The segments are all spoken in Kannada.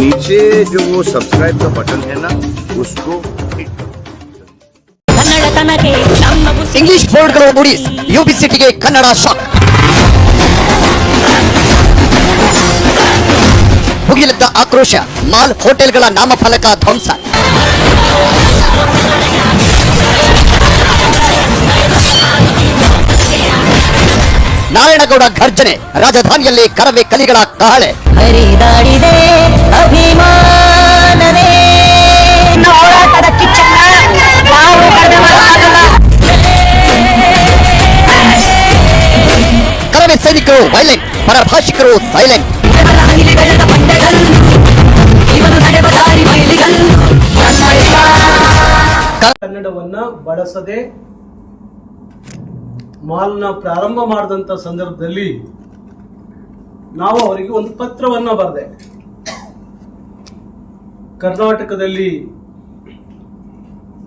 नीचे जो वो सब्सक्राइब का बटन है ना उसको hit करो ಕನ್ನಡತನಕ್ಕೆ ನಮ್ಮ ಉಸಿರು ಇಂಗ್ಲಿಷ್ ಬೋರ್ಡ್ಗಳು ಮೂಡಿ ಯುಬಿ ಸಿಟಿಗೆ ಕನ್ನಡ ಶಾಕ್ ಭುಗಿಲಿದ್ದ ಆಕ್ರೋಶ ಮಾಲ್ ಹೋಟೆಲ್ಗಳ ನಾಮಫಲಕ ಧ್ವಂಸ ನಾರಾಯಣಗೌಡ ಘರ್ಜನೆ ರಾಜಧಾನಿಯಲ್ಲಿ ಕರವೇ ಕಲಿಗಳ ಕಹಳೆ ಹರಿದಾಡಿದೆ ಅಭಿಮಾನವೇ ಹೋರಾಟದ ಕಿಚ್ಚನ್ನ ನಾವು ಕಡಿಮೆ ಮಾಡೋಕ್ಕಾಗಲ್ಲ. ಕರವೇ ಸೈನಿಕರು ವೈಲೆಂಟ್ ಪರಭಾಷಿಕರು ಸೈಲೆಂಟ್ ಕನ್ನಡವನ್ನ ಬಳಸದೆ ಮಾಲ್ನ ಪ್ರಾರಂಭ ಮಾಡಿದಂಥ ಸಂದರ್ಭದಲ್ಲಿ ನಾವು ಅವರಿಗೆ ಒಂದು ಪತ್ರವನ್ನು ಬರೆದೆ. ಕರ್ನಾಟಕದಲ್ಲಿ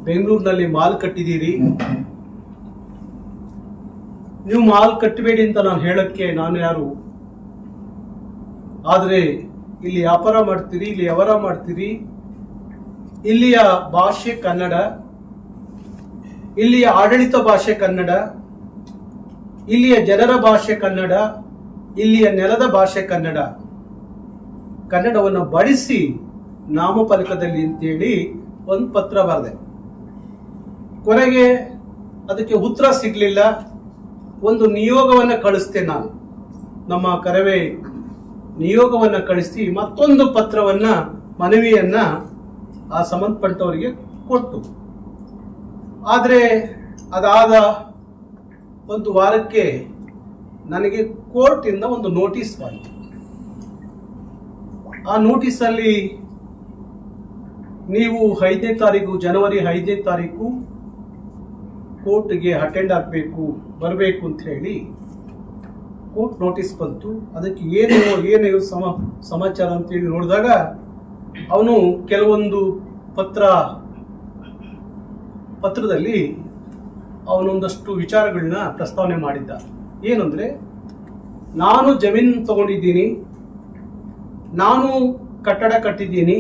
ಬೆಂಗಳೂರಿನಲ್ಲಿ ಮಾಲ್ ಕಟ್ಟಿದ್ದೀರಿ. ನೀವು ಮಾಲ್ ಕಟ್ಟಬೇಡಿ ಅಂತ ನಾನು ಹೇಳಕ್ಕೆ ನಾನು ಯಾರು? ಆದರೆ ಇಲ್ಲಿ ವ್ಯಾಪಾರ ಮಾಡ್ತೀರಿ, ಇಲ್ಲಿ ವ್ಯವಹಾರ ಮಾಡ್ತೀರಿ. ಇಲ್ಲಿಯ ಭಾಷೆ ಕನ್ನಡ, ಇಲ್ಲಿಯ ಆಡಳಿತ ಭಾಷೆ ಕನ್ನಡ ಇಲ್ಲಿಯ ಜನರ ಭಾಷೆ ಕನ್ನಡ, ಇಲ್ಲಿಯ ನೆಲದ ಭಾಷೆ ಕನ್ನಡ. ಕನ್ನಡವನ್ನು ಬಳಸಿ ನಾಮಫಲಕದಲ್ಲಿ ಅಂತೇಳಿ ಒಂದು ಪತ್ರ ಬರೆದೆ. ಕೊನೆಗೆ ಅದಕ್ಕೆ ಉತ್ತರ ಸಿಗಲಿಲ್ಲ. ಒಂದು ನಿಯೋಗವನ್ನು ಕಳಿಸ್ತೆ ನಾನು. ನಮ್ಮ ಕರವೇ ನಿಯೋಗವನ್ನು ಕಳಿಸಿ ಮತ್ತೊಂದು ಪತ್ರವನ್ನು, ಮನವಿಯನ್ನು ಆ ಸಂಬಂಧಪಟ್ಟವರಿಗೆ ಕೊಟ್ಟು. ಆದರೆ ಅದಾದ ಒಂದು ವಾರಕ್ಕೆ ನನಗೆ ಕೋರ್ಟಿಂದ ಒಂದು ನೋಟಿಸ್ ಬಂತು. ಆ ನೋಟಿಸಲ್ಲಿ ನೀವು ಐದನೇ ತಾರೀಕು, ಜನವರಿ ಐದನೇ ತಾರೀಕು ಕೋರ್ಟ್ಗೆ ಅಟೆಂಡ್ ಆಗಬೇಕು, ಬರಬೇಕು ಅಂತ ಹೇಳಿ ಕೋರ್ಟ್ ನೋಟಿಸ್ ಬಂತು. ಅದಕ್ಕೆ ಏನು ಏನು ಸಮ, ಸಮಾಚಾರ ಅಂತೇಳಿ ನೋಡಿದಾಗ ಅವನು ಕೆಲವೊಂದು ಪತ್ರ, ಪತ್ರದಲ್ಲಿ ಅವನೊಂದಷ್ಟು ವಿಚಾರಗಳನ್ನ ಪ್ರಸ್ತಾವನೆ ಮಾಡಿದ್ದ. ಏನಂದ್ರೆ, ನಾನು ಜಮೀನು ತಗೊಂಡಿದ್ದೀನಿ, ನಾನು ಕಟ್ಟಡ ಕಟ್ಟಿದ್ದೀನಿ,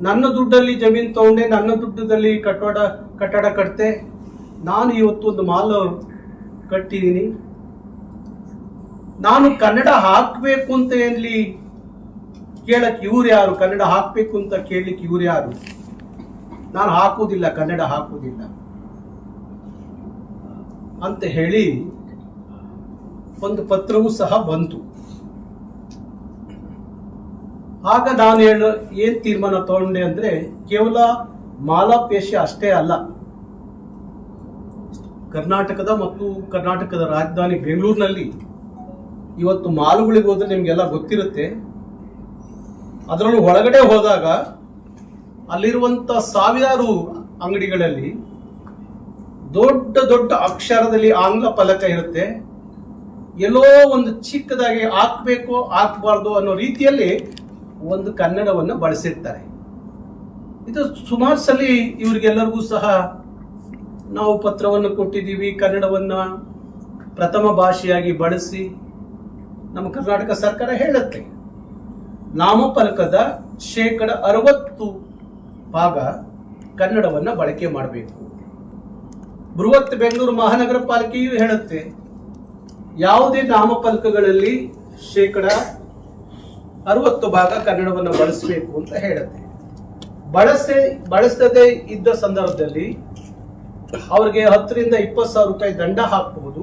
ನನ್ನ ದುಡ್ಡಲ್ಲಿ ಜಮೀನು ತಗೊಂಡೆ, ನನ್ನ ದುಡ್ಡದಲ್ಲಿ ಕಟ್ಟಡ ಕಟ್ಟಡ ಕಟ್ತೆ, ನಾನು ಇವತ್ತು ಒಂದು ಮಾಲ್ ಕಟ್ಟಿದ್ದೀನಿ, ನಾನು ಕನ್ನಡ ಹಾಕಬೇಕು ಅಂತ ಎಲ್ಲಿ ಕೇಳಕ್ಕೆ ಇವ್ರು ಯಾರು? ಕನ್ನಡ ಹಾಕಬೇಕು ಅಂತ ಕೇಳಲಿಕ್ಕೆ ಇವ್ರು ಯಾರು? ನಾನು ಹಾಕುವುದಿಲ್ಲ, ಕನ್ನಡ ಹಾಕುವುದಿಲ್ಲ. ಅಂತ ಹೇಳಿ ಒಂದು ಪತ್ರವೂ ಸಹ ಬಂತು. ಆಗ ನಾನು ಹೇಳ ಏನ್ ತೀರ್ಮಾನ ತಗೊಂಡೆ ಅಂದ್ರೆ ಕೇವಲ ಮಾಲಾಪೇಶ ಅಷ್ಟೇ ಅಲ್ಲ. ಕರ್ನಾಟಕದ ಮತ್ತು ಕರ್ನಾಟಕದ ರಾಜಧಾನಿ ಬೆಂಗಳೂರಿನಲ್ಲಿ ಇವತ್ತು ಮಾಲುಗಳಿಗೆ ಹೋದ್ರೆ ನಿಮ್ಗೆಲ್ಲ ಗೊತ್ತಿರುತ್ತೆ. ಅದರಲ್ಲೂ ಒಳಗಡೆ ಹೋದಾಗ ಅಲ್ಲಿರುವಂತ ಸಾವಿರಾರು ಅಂಗಡಿಗಳಲ್ಲಿ ದೊಡ್ಡ ದೊಡ್ಡ ಅಕ್ಷರದಲ್ಲಿ ಆಂಗ್ಲ ಫಲಕ ಇರುತ್ತೆ. ಎಲ್ಲೋ ಒಂದು ಚಿಕ್ಕದಾಗಿ ಹಾಕ್ಬೇಕು, ಹಾಕ್ಬಾರ್ದು ಅನ್ನೋ ರೀತಿಯಲ್ಲಿ ಒಂದು ಕನ್ನಡವನ್ನು ಬಳಸಿರ್ತಾರೆ. ಇದು ಸುಮಾರು ಸಲ ಇವ್ರಿಗೆಲ್ಲರಿಗೂ ಸಹ ನಾವು ಪತ್ರವನ್ನು ಕೊಟ್ಟಿದ್ದೀವಿ, ಕನ್ನಡವನ್ನ ಪ್ರಥಮ ಭಾಷೆಯಾಗಿ ಬಳಸಿ ನಮ್ಮ ಕರ್ನಾಟಕ ಸರ್ಕಾರ ಹೇಳುತ್ತೆ. ನಾಮಫಲಕದ ಶೇಕಡ ಅರವತ್ತು ಭಾಗ ಕನ್ನಡವನ್ನ ಬಳಕೆ ಮಾಡಬೇಕು. ಬೃಹತ್ ಬೆಂಗಳೂರು ಮಹಾನಗರ ಪಾಲಿಕೆಯು ಹೇಳುತ್ತೆ, ಯಾವುದೇ ನಾಮಫಲಕಗಳಲ್ಲಿ ಶೇಕಡ ಅರವತ್ತು ಭಾಗ ಕನ್ನಡವನ್ನು ಬಳಸಬೇಕು ಅಂತ ಹೇಳುತ್ತೆ. ಬಳಸೆ, ಬಳಸದೇ ಇದ್ದ ಸಂದರ್ಭದಲ್ಲಿ ಅವ್ರಿಗೆ ಹತ್ತರಿಂದ ಇಪ್ಪತ್ತು ಸಾವಿರ ರೂಪಾಯಿ ದಂಡ ಹಾಕಬಹುದು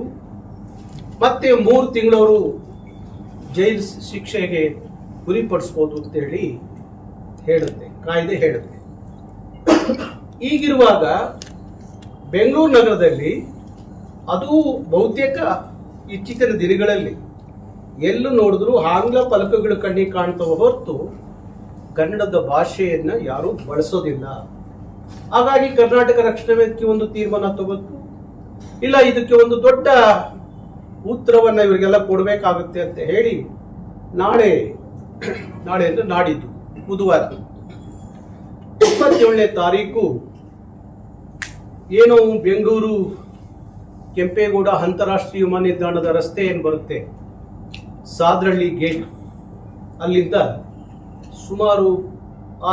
ಮತ್ತೆ ಮೂರು ತಿಂಗಳವರು ಜೈಲು ಶಿಕ್ಷೆಗೆ ಗುರಿಪಡಿಸ್ಬೋದು ಅಂತೇಳಿ ಹೇಳುತ್ತೆ, ಕಾಯ್ದೆ ಹೇಳುತ್ತೆ. ಈಗಿರುವಾಗ ಬೆಂಗಳೂರು ನಗರದಲ್ಲಿ ಅದು ಬಹುತೇಕ ಇತ್ತೀಚಿನ ದಿನಗಳಲ್ಲಿ ಎಲ್ಲೂ ನೋಡಿದ್ರು ಆಂಗ್ಲ ಫಲಕಗಳು ಕಣ್ಣಿಗೆ ಕಾಣ್ತವ ಹೊರತು ಕನ್ನಡದ ಭಾಷೆಯನ್ನ ಯಾರೂ ಬಳಸೋದಿಲ್ಲ. ಹಾಗಾಗಿ ಕರ್ನಾಟಕ ರಕ್ಷಣಾ ಒಂದು ತೀರ್ಮಾನ ತಗೊತು ಇಲ್ಲ, ಇದಕ್ಕೆ ಒಂದು ದೊಡ್ಡ ಉತ್ತರವನ್ನು ಇವರಿಗೆಲ್ಲ ಕೊಡಬೇಕಾಗುತ್ತೆ ಅಂತ ಹೇಳಿ ನಾಳೆ ನಾಳೆ ಅಂದ್ರೆ ನಾಡಿದ್ದು, ಬುಧವಾರ. ಇಪ್ಪತ್ತೇಳನೇ ತಾರೀಕು ಏನು ಬೆಂಗಳೂರು, ಕೆಂಪೇಗೌಡ ಅಂತಾರಾಷ್ಟ್ರೀಯ ವಿಮಾನ ನಿಲ್ದಾಣದ ರಸ್ತೆ ಏನು ಬರುತ್ತೆ? ಸಾದ್ರಳ್ಳಿ ಗೇಟ್ ಅಲ್ಲಿಂದ ಸುಮಾರು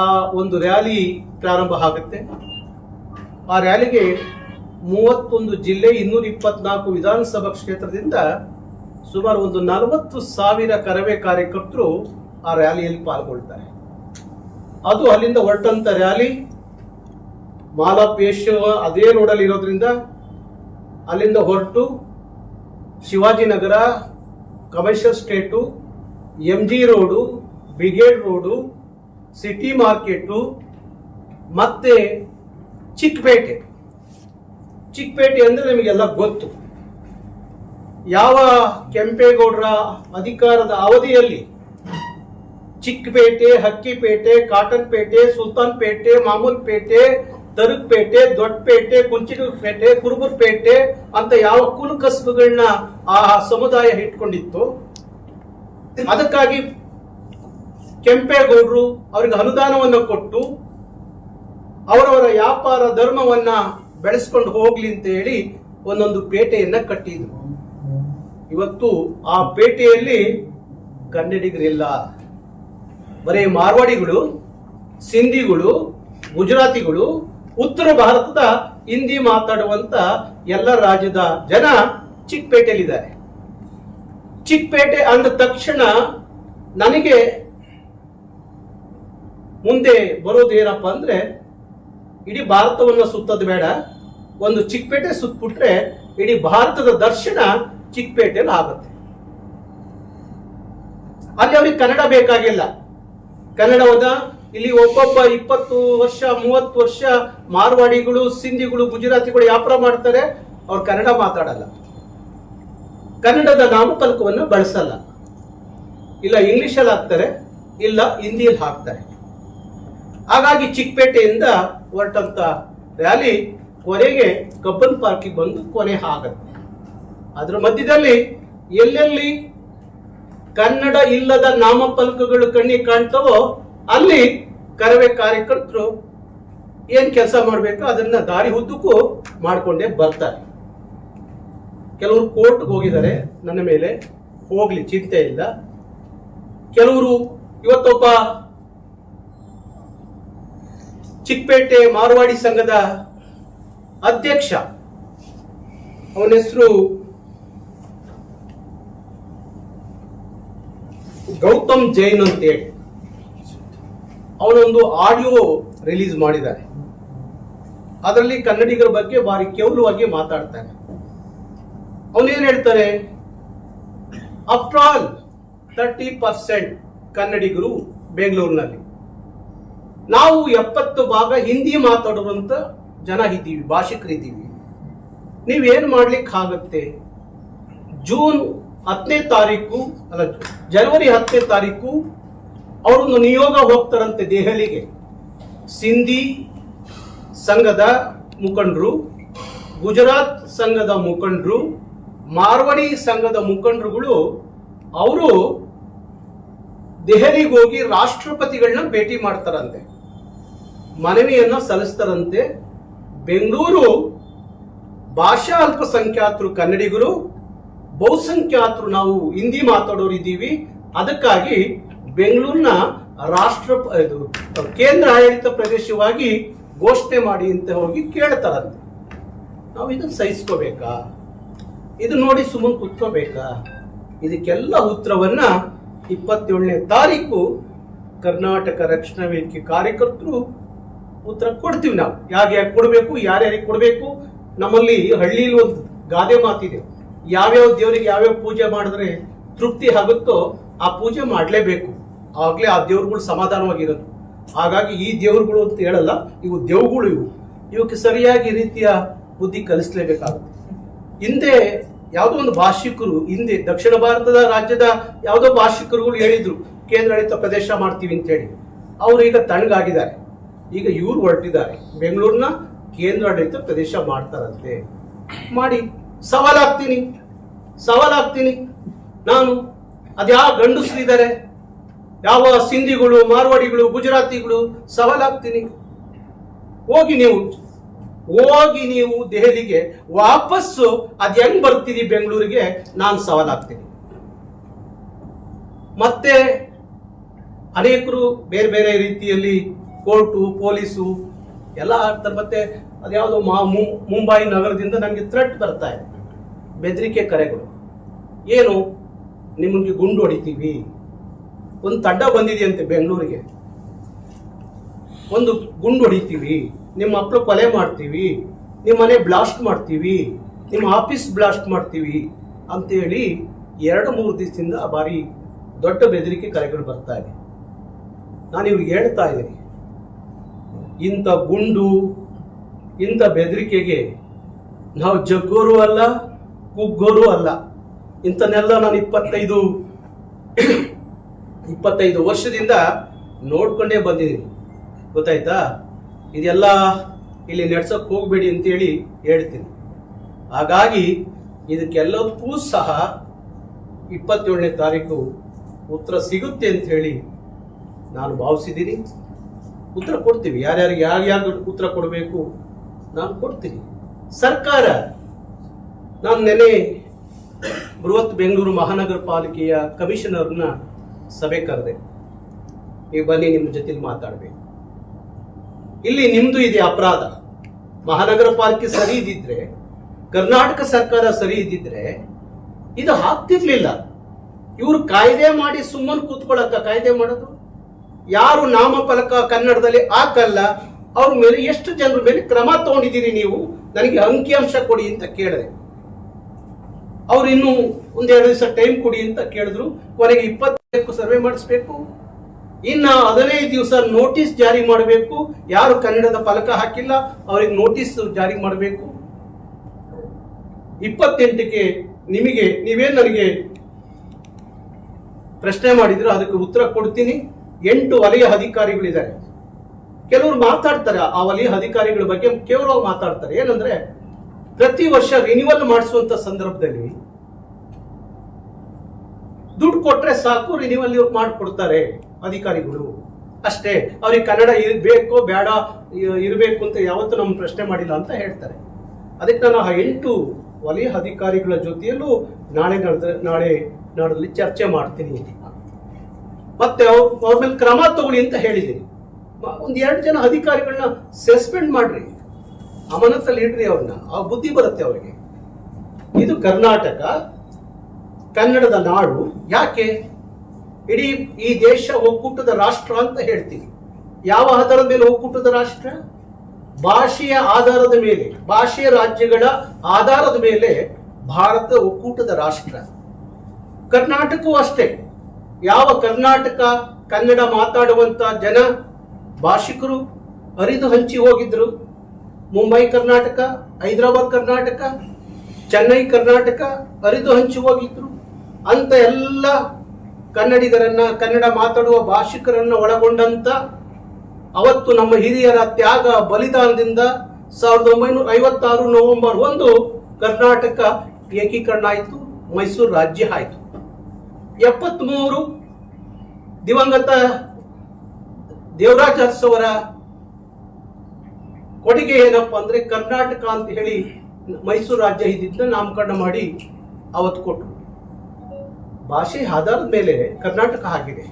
ಆ ಒಂದು ರ್ಯಾಲಿ ಪ್ರಾರಂಭ ಆಗುತ್ತೆ. ಆ ರ್ಯಾಲಿಗೆ ಮೂವತ್ತೊಂದು ಜಿಲ್ಲೆ, ಇನ್ನೂರ ಇಪ್ಪತ್ನಾಲ್ಕು ವಿಧಾನಸಭಾ ಕ್ಷೇತ್ರದಿಂದ ಸುಮಾರು ಒಂದು ನಲವತ್ತು ಸಾವಿರ ಕರವೇ ಕಾರ್ಯಕರ್ತರು ಆ ರ್ಯಾಲಿಯಲ್ಲಿ ಪಾಲ್ಗೊಳ್ತಾರೆ. ಅದು ಅಲ್ಲಿಂದ ಹೊರಟಂತ ರ್ಯಾಲಿ ಮಾಲಾಪೇಶ್ವ ಅದೇ ರೋಡಲ್ಲಿ ಇರೋದ್ರಿಂದ ಅಲ್ಲಿಂದ ಹೊರಟು Shivajinagar commercial street M G road, brigade road, city market, ಮತ್ತೆ ಚಿಕ್ಕಪೇಟೆ. ಚಿಕ್ಕಪೇಟೆ ಅಂದರೆ ನಿಮಗೆಲ್ಲ ಗೊತ್ತು. ಯಾವ ಕೆಂಪೇಗೌಡರ ಅಧಿಕಾರದ ಅವಧಿಯಲ್ಲಿ Chickpet, Hakkipet Cottonpet Sultanpet Mamulpet ತರುಕ್ ಪೇಟೆ ದೊಡ್ಡಪೇಟೆ ಕುಂಚಿಟೂರ್ಪೇಟೆ ಕುರುಬುರ್ಪೇಟೆ ಅಂತ ಯಾವ ಕುಲು ಕಸಬುಗಳನ್ನ ಆ ಸಮುದಾಯ ಇಟ್ಕೊಂಡಿತ್ತು. ಅದಕ್ಕಾಗಿ ಕೆಂಪೇಗೌಡರು ಅವರಿಗೆ ಅನುದಾನವನ್ನು ಕೊಟ್ಟು ಅವರವರ ವ್ಯಾಪಾರ ಧರ್ಮವನ್ನ ಬೆಳೆಸ್ಕೊಂಡು ಹೋಗ್ಲಿ ಅಂತ ಹೇಳಿ ಒಂದೊಂದು ಪೇಟೆಯನ್ನ ಕಟ್ಟಿದ್ರು. ಇವತ್ತು ಆ ಪೇಟೆಯಲ್ಲಿ ಕನ್ನಡಿಗರಿಲ್ಲ. ಬರೀ ಮಾರ್ವಾಡಿಗಳು, ಸಿಂಧಿಗಳು, ಗುಜರಾತಿಗಳು ಉತ್ತರ ಭಾರತದ ಹಿಂದಿ ಮಾತಾಡುವಂತ ಎಲ್ಲ ರಾಜ್ಯದ ಜನ ಚಿಕ್ಕಪೇಟೆಯಲ್ಲಿದ್ದಾರೆ. ಚಿಕ್ಕಪೇಟೆ ಅಂದ ತಕ್ಷಣ ನನಗೆ ಮುಂದೆ ಬರೋದೇನಪ್ಪ ಅಂದ್ರೆ, ಇಡೀ ಭಾರತವನ್ನ ಸುತ್ತದ್ ಬೇಡ. ಒಂದು ಚಿಕ್ಕಪೇಟೆ ಸುತ್ತಬಿಟ್ರೆ ಇಡೀ ಭಾರತದ ದರ್ಶನ ಚಿಕ್ಕಪೇಟೆಯಲ್ಲಿ ಆಗುತ್ತೆ. ಅಲ್ಲಿ ಅವ್ರಿಗೆ ಕನ್ನಡ ಬೇಕಾಗಿಲ್ಲ. ಕನ್ನಡವನ್ನ ಇಲ್ಲಿ ಒಬ್ಬೊಬ್ಬ ಇಪ್ಪತ್ತು ವರ್ಷ, ಮೂವತ್ತು ವರ್ಷ ಮಾರ್ವಾಡಿಗಳು, ಸಿಂಧಿಗಳು, ಗುಜರಾತಿಗಳು ವ್ಯಾಪಾರ ಮಾಡ್ತಾರೆ. ಅವ್ರು ಕನ್ನಡ ಮಾತಾಡಲ್ಲ. ಕನ್ನಡದ ನಾಮಫಲಕವನ್ನು ಬಳಸಲ್ಲ. ಇಲ್ಲ ಇಂಗ್ಲಿಷಲ್ಲಿ ಹಾಕ್ತಾರೆ, ಇಲ್ಲ ಹಿಂದಿಯಲ್ಲಿ ಹಾಕ್ತಾರೆ. ಹಾಗಾಗಿ ಚಿಕ್ಕಪೇಟೆಯಿಂದ ಹೊರಟಂತ ರ್ಯಾಲಿ ಕೊನೆಗೆ ಕಬ್ಬನ್ ಪಾರ್ಕಿಗೆ ಬಂದು ಕೊನೆ ಆಗತ್ತೆ. ಅದರ ಮಧ್ಯದಲ್ಲಿ ಎಲ್ಲೆಲ್ಲಿ ಕನ್ನಡ ಇಲ್ಲದ ನಾಮಫಲಕಗಳು ಕಣ್ಣಿಗೆ ಕಾಣ್ತವೋ ಅಲ್ಲಿ ಕರವೇ ಕಾರ್ಯಕರ್ತರು ಏನ್ ಕೆಲಸ ಮಾಡಬೇಕು ಅದನ್ನ ದಾರಿ ಉದ್ದಕ್ಕೂ ಮಾಡ್ಕೊಂಡೇ ಬರ್ತಾರೆ. ಕೆಲವರು ಕೋರ್ಟ್ಗೆ ಹೋಗಿದ್ದಾರೆ, ನನ್ನ ಮೇಲೆ ಹೋಗ್ಲಿ, ಚಿಂತೆ ಇಲ್ಲ. ಕೆಲವರು ಇವತ್ತೊಬ್ಬ ಚಿಕ್ಕಪೇಟೆ ಮಾರ್ವಾಡಿ ಸಂಘದ ಅಧ್ಯಕ್ಷ, ಅವನ ಹೆಸರು ಗೌತಮ್ ಜೈನ್ ಅಂತೇಳಿ. ಅವನೊಂದು ಆಡಿಯೋ ರಿಲೀಸ್ ಮಾಡಿದ್ದಾರೆ. ಅದರಲ್ಲಿ ಕನ್ನಡಿಗರ ಬಗ್ಗೆ ಭಾರಿ ಮಾತಾಡ್ತಾರೆ. ಅವನು ಏನ್ ಹೇಳ್ತಾರೆ? ಆಫ್ಟರ್ ಆಲ್ ತರ್ಟಿ ಪರ್ಸೆಂಟ್ ಕನ್ನಡಿಗರು ಬೆಂಗಳೂರಿನಲ್ಲಿ. ನಾವು ಎಪ್ಪತ್ತು ಭಾಗ ಹಿಂದಿ ಮಾತಾಡುವಂತ ಜನ ಇದ್ದೀವಿ ಭಾಷಿಕರಿದ್ದೀವಿ ನೀವೇನ್ ಮಾಡ್ಲಿಕ್ಕೆ ಆಗುತ್ತೆ? ಜೂನ್ ಹತ್ತನೇ ತಾರೀಕು, ಅಲ್ಲ, ಜನವರಿ ಹತ್ತನೇ ತಾರೀಕು ಅವರೊಂದು ನಿಯೋಗ ಹೋಗ್ತಾರಂತೆ ದೆಹಲಿಗೆ. ಸಿಂಧಿ ಸಂಘದ ಮುಖಂಡರು, ಗುಜರಾತ್ ಸಂಘದ ಮುಖಂಡರು, ಮಾರ್ವಾಡಿ ಸಂಘದ ಮುಖಂಡರುಗಳು, ಅವರು ದೆಹಲಿಗೆ ಹೋಗಿ ರಾಷ್ಟ್ರಪತಿಗಳನ್ನ ಭೇಟಿ ಮಾಡ್ತಾರಂತೆ. ಮನವಿಯನ್ನು ಸಲ್ಲಿಸ್ತಾರಂತೆ. ಬೆಂಗಳೂರು ಭಾಷಾ ಅಲ್ಪಸಂಖ್ಯಾತರು ಕನ್ನಡಿಗರು, ಬಹುಸಂಖ್ಯಾತರು ನಾವು ಹಿಂದಿ ಮಾತಾಡೋರು ಇದ್ದೀವಿ ಅದಕ್ಕಾಗಿ ಬೆಂಗಳೂರಿನ ರಾಷ್ಟ್ರ ಇದು, ಕೇಂದ್ರ ಆಡಳಿತ ಪ್ರದೇಶವಾಗಿ ಘೋಷಣೆ ಮಾಡಿ ಅಂತ ಹೋಗಿ ಕೇಳ್ತಾರಂತೆ. ನಾವು ಇದನ್ನು ಸಹಿಸ್ಕೋಬೇಕಾ? ಇದು ನೋಡಿ ಸುಮ್ಮನೆ ಕುತ್ಕೋಬೇಕಾ? ಇದಕ್ಕೆಲ್ಲ ಉತ್ತರವನ್ನ ಇಪ್ಪತ್ತೇಳನೇ ತಾರೀಕು ಕರ್ನಾಟಕ ರಕ್ಷಣಾ ವೇದಿಕೆ ಕಾರ್ಯಕರ್ತರು ಉತ್ತರ ಕೊಡ್ತೀವಿ ನಾವು. ಯಾರು ಕೊಡಬೇಕು, ಯಾರ್ಯಾರಿಗೆ ಕೊಡಬೇಕು? ನಮ್ಮಲ್ಲಿ ಹಳ್ಳಿಲಿ ಒಂದು ಗಾದೆ ಮಾತಿದೆ. ಯಾವ್ಯಾವ ದೇವರಿಗೆ ಯಾವ್ಯಾವ ಪೂಜೆ ಮಾಡಿದ್ರೆ ತೃಪ್ತಿ ಆಗುತ್ತೋ ಆ ಪೂಜೆ ಮಾಡಲೇಬೇಕು. ಆಗ್ಲೇ ಆ ದೇವ್ರುಗಳು ಸಮಾಧಾನವಾಗಿರೋದು. ಹಾಗಾಗಿ ಈ ದೇವ್ರುಗಳು ಅಂತ ಹೇಳಲ್ಲ, ಇವು ದೇವ್ಗಳು ಇವು. ಇವಕ್ಕೆ ಸರಿಯಾಗಿ ರೀತಿಯ ಬುದ್ಧಿ ಕಲಿಸ್ಲೇಬೇಕಾಗುತ್ತೆ. ಹಿಂದೆ ಯಾವುದೋ ಒಂದು ಭಾಷಿಕರು, ಹಿಂದೆ ದಕ್ಷಿಣ ಭಾರತದ ರಾಜ್ಯದ ಯಾವುದೋ ಭಾಷಿಕರುಗಳು ಹೇಳಿದ್ರು ಕೇಂದ್ರಾಡಳಿತ ಪ್ರದೇಶ ಮಾಡ್ತೀವಿ ಅಂತ ಹೇಳಿ. ಅವರು ಈಗ ತಣ್ಣಗಾಗಿದ್ದಾರೆ ಈಗ ಇವ್ರು ಹೊರಟಿದ್ದಾರೆ. ಬೆಂಗಳೂರಿನ ಕೇಂದ್ರಾಡಳಿತ ಪ್ರದೇಶ ಮಾಡ್ತಾರಂತೆ. ಮಾಡಿ, ಸವಾಲಾಗ್ತೀನಿ ಸವಾಲಾಗ್ತೀನಿ. ನಾನು ಅದ್ಯಾವ ಗಂಡಸರಿದ್ದಾರೆ ಯಾವ ಸಿಂಧಿಗಳು, ಮಾರ್ವಾಡಿಗಳು, ಗುಜರಾತಿಗಳು ಸವಾಲಾಗ್ತೀನಿ ಹೋಗಿ ನೀವು ಹೋಗಿ ನೀವು ದೆಹಲಿಗೆ ವಾಪಸ್ಸು, ಅದು ಹೆಂಗ್ ಬರ್ತೀರಿ ಬೆಂಗಳೂರಿಗೆ? ನಾನು ಸವಾಲಾಗ್ತೀನಿ ಮತ್ತೆ ಅನೇಕರು ಬೇರೆ ಬೇರೆ ರೀತಿಯಲ್ಲಿ ಕೋರ್ಟು, ಪೊಲೀಸು, ಎಲ್ಲ ಆಗ್ತಾರೆ ಮತ್ತೆ ಅದ್ಯಾವುದೋ ಮಾ ಮುಂಬೈ ನಗರದಿಂದ ನನಗೆ ಥ್ರೆಟ್ ಬರ್ತಾ ಇದೆ. ಬೆದರಿಕೆ ಕರೆಗಳು. ಏನು? ನಿಮಗೆ ಗುಂಡು ಹೊಡಿತೀವಿ. ಒಂದು ತಡ್ಡ ಬಂದಿದೆಯಂತೆ ಬೆಂಗಳೂರಿಗೆ. ಒಂದು ಗುಂಡು ಹೊಡಿತೀವಿ, ನಿಮ್ಮ ಮಕ್ಕಳು ಕೊಲೆ ಮಾಡ್ತೀವಿ, ನಿಮ್ಮ ಮನೆ ಬ್ಲಾಸ್ಟ್ ಮಾಡ್ತೀವಿ, ನಿಮ್ಮ ಆಫೀಸ್ ಬ್ಲಾಸ್ಟ್ ಮಾಡ್ತೀವಿ ಅಂತೇಳಿ ಎರಡು ಮೂರು ದಿವಸದಿಂದ ಭಾರಿ ದೊಡ್ಡ ಬೆದರಿಕೆ ಕರೆಗಳು ಬರ್ತಾ ಇದೆ. ನಾನು ಇವ್ರಿಗೆ ಹೇಳ್ತಾ ಇದ್ದೀನಿ. ಇಂಥ ಗುಂಡು, ಇಂಥ ಬೆದರಿಕೆಗೆ ನಾವು ಜಗ್ಗೋರು ಅಲ್ಲ, ಕುಗ್ಗೋರು ಅಲ್ಲ. ಇಂಥನ್ನೆಲ್ಲ ನಾನು ಇಪ್ಪತ್ತೈದು ಇಪ್ಪತ್ತೈದು ವರ್ಷದಿಂದ ನೋಡ್ಕೊಂಡೇ ಬಂದಿದ್ದೀನಿ. ಗೊತ್ತಾಯ್ತಾ? ಇದೆಲ್ಲ ಇಲ್ಲಿ ನಡ್ಸೋಕೆ ಹೋಗಬೇಡಿ ಅಂತೇಳಿ ಹೇಳ್ತೀನಿ. ಹಾಗಾಗಿ ಇದಕ್ಕೆಲ್ಲದಕ್ಕೂ ಸಹ ಇಪ್ಪತ್ತೇಳನೇ ತಾರೀಕು ಉತ್ತರ ಸಿಗುತ್ತೆ ಅಂತ ಹೇಳಿ ನಾನು ಭಾವಿಸಿದ್ದೀನಿ. ಉತ್ತರ ಕೊಡ್ತೀವಿ. ಯಾರ್ಯಾರಿಗೆ ಯಾರ್ಯಾರು ಉತ್ತರ ಕೊಡಬೇಕು ನಾನು ಕೊಡ್ತೀನಿ. ಸರ್ಕಾರ ನಾನು ನೆನೆ ಬೃಹತ್ ಬೆಂಗಳೂರು ಮಹಾನಗರ ಪಾಲಿಕೆಯ ಕಮಿಷನರ್ನ ಸಭೆ ಕರೆದೆ. ನೀವು ಬನ್ನಿ ನಿಮ್ಮ ಜೊತೆಲಿ ಮಾತಾಡಬೇಕು. ಇಲ್ಲಿ ನಿಮ್ದು ಇದೆ ಅಪರಾಧ. ಮಹಾನಗರ ಪಾಲಿಕೆ ಸರಿ ಇದ್ದಿದ್ರೆ, ಕರ್ನಾಟಕ ಸರ್ಕಾರ ಸರಿ ಇದ್ದಿದ್ರೆ, ಇದು ಹಾಕ್ತಿರ್ಲಿಲ್ಲ ಇವರು ಕಾಯ್ದೆ ಮಾಡಿ ಸುಮ್ಮನೆ ಕೂತ್ಕೊಳ್ಳಕ್ಕ ಕಾಯ್ದೆ ಮಾಡೋದು? ಯಾರು ನಾಮಫಲಕ ಕನ್ನಡದಲ್ಲಿ ಹಾಕಲ್ಲ, ಅವ್ರ ಮೇಲೆ ಎಷ್ಟು ಜನರ ಮೇಲೆ ಕ್ರಮ ತಗೊಂಡಿದ್ದೀರಿ ನೀವು? ನನಗೆ ಅಂಕಿಅಂಶ ಕೊಡಿ ಅಂತ ಕೇಳಿದೆ. ಅವ್ರು ಇನ್ನು ಒಂದೆರಡು ದಿವಸ ಟೈಮ್ ಕೊಡಿ ಅಂತ ಕೇಳಿದ್ರು. ಕೊನೆಗೆ ಇಪ್ಪತ್ತೈದಕ್ಕೂ ಸರ್ವೆ ಮಾಡಿಸ್ಬೇಕು. ಇನ್ನ ಹದಿನೈದು ದಿವಸ ನೋಟಿಸ್ ಜಾರಿ ಮಾಡಬೇಕು. ಯಾರು ಕನ್ನಡದ ಫಲಕ ಹಾಕಿಲ್ಲ, ಅವ್ರಿಗೆ ನೋಟಿಸ್ ಜಾರಿ ಮಾಡಬೇಕು. ಇಪ್ಪತ್ತೆಂಟಕ್ಕೆ ನಿಮಗೆ ನೀವೇ ನನಗೆ ಪ್ರಶ್ನೆ ಮಾಡಿದ್ರು ಅದಕ್ಕೆ ಉತ್ತರ ಕೊಡ್ತೀನಿ. ಎಂಟು ವಲಯ ಅಧಿಕಾರಿಗಳಿದ್ದಾರೆ. ಕೆಲವರು ಮಾತಾಡ್ತಾರೆ, ಆ ವಲಯ ಅಧಿಕಾರಿಗಳ ಬಗ್ಗೆ ಕೇವಲ ಮಾತಾಡ್ತಾರೆ. ಏನಂದ್ರೆ ಪ್ರತಿ ವರ್ಷ ರಿನ್ಯೂವಲ್ ಮಾಡಿಸುವಂತ ಸಂದರ್ಭದಲ್ಲಿ ದುಡ್ಡು ಕೊಟ್ರೆ ಸಾಕು ರಿನ್ಯೂವಲ್ ಮಾಡಿಕೊಡ್ತಾರೆ ಅಧಿಕಾರಿಗಳು. ಅಷ್ಟೇ, ಅವ್ರಿಗೆ ಕನ್ನಡ ಇರಬೇಕು ಬೇಡ, ಇರಬೇಕು ಅಂತ ಯಾವತ್ತೂ ನಮ್ಮ ಪ್ರಶ್ನೆ ಮಾಡಿಲ್ಲ ಅಂತ ಹೇಳ್ತಾರೆ. ಅದಕ್ಕೆ ನಾನು ಆ ಎಂಟು ವಲಯ ಅಧಿಕಾರಿಗಳ ಜೊತೆಯಲ್ಲೂ ನಾಳೆ ನಡೆದ, ನಾಳೆ ನಾಡಲ್ಲಿ ಚರ್ಚೆ ಮಾಡ್ತೀನಿ. ಮತ್ತೆ ಅವ್ರ ಮೇಲೆ ಕ್ರಮ ತಗೊಳ್ಳಿ ಅಂತ ಹೇಳಿದ್ದೀನಿ. ಒಂದ್ ಎರಡು ಜನ ಅಧಿಕಾರಿಗಳನ್ನ ಸಸ್ಪೆಂಡ್ ಮಾಡ್ರಿ. ಅಮಾನತಲ್ಲಿ ಇಡ್ರಿ ಅವ್ರನ್ನ, ಆ ಬುದ್ಧಿ ಬರುತ್ತೆ ಅವರಿಗೆ. ಇದು ಕರ್ನಾಟಕ, ಕನ್ನಡದ ನಾಡು. ಯಾಕೆ? ಇಡೀ ಈ ದೇಶ ಒಕ್ಕೂಟದ ರಾಷ್ಟ್ರ ಅಂತ ಹೇಳ್ತೀವಿ. ಯಾವ ಆಧಾರದ ಮೇಲೆ ಒಕ್ಕೂಟದ ರಾಷ್ಟ್ರ? ಭಾಷೆಯ ಆಧಾರದ ಮೇಲೆ, ಭಾಷೆಯ ರಾಜ್ಯಗಳ ಆಧಾರದ ಮೇಲೆ ಭಾರತ ಒಕ್ಕೂಟದ ರಾಷ್ಟ್ರ. ಕರ್ನಾಟಕವೂ ಅಷ್ಟೇ. ಯಾವ ಕರ್ನಾಟಕ, ಕನ್ನಡ ಮಾತಾಡುವಂತ ಜನ ಭಾಷಿಕರು ಅರಿದು ಹಂಚಿ ಹೋಗಿದ್ರು. ಮುಂಬೈ, ಕರ್ನಾಟಕ, ಹೈದರಾಬಾದ್, ಕರ್ನಾಟಕ, ಚೆನ್ನೈ, ಕರ್ನಾಟಕ ಅರಿದು ಹಂಚಿ ಹೋಗಿದ್ರು. ಅಂತ ಎಲ್ಲ ಕನ್ನಡಿಗರನ್ನ, ಕನ್ನಡ ಮಾತಾಡುವ ಭಾಷಿಕರನ್ನ ಒಳಗೊಂಡಂತ ಅವತ್ತು ನಮ್ಮ ಹಿರಿಯರ ತ್ಯಾಗ ಬಲಿದಾನದಿಂದ ಸಾವಿರದ ಒಂಬೈನೂರ ಐವತ್ತಾರು ನವೆಂಬರ್ ಒಂದು ಕರ್ನಾಟಕ ಏಕೀಕರಣ ಆಯಿತು, ಮೈಸೂರು ರಾಜ್ಯ ಆಯಿತು. ಎಪ್ಪತ್ಮೂರು ದಿವಂಗತ ದೇವರಾಜ ಅರಸವರ ಕೊಡುಗೆ ಏನಪ್ಪ ಅಂದ್ರೆ ಕರ್ನಾಟಕ ಅಂತ ಹೇಳಿ ಮೈಸೂರು ರಾಜ್ಯ ಇದ್ದಿದ್ದನ್ನ ನಾಮಕರಣ ಮಾಡಿ ಅವತ್ತು ಕೊಟ್ಟರು ಭಾಷೆ ಆಧಾರದ ಮೇಲೆ ಕರ್ನಾಟಕ ಆಗಿದೆ.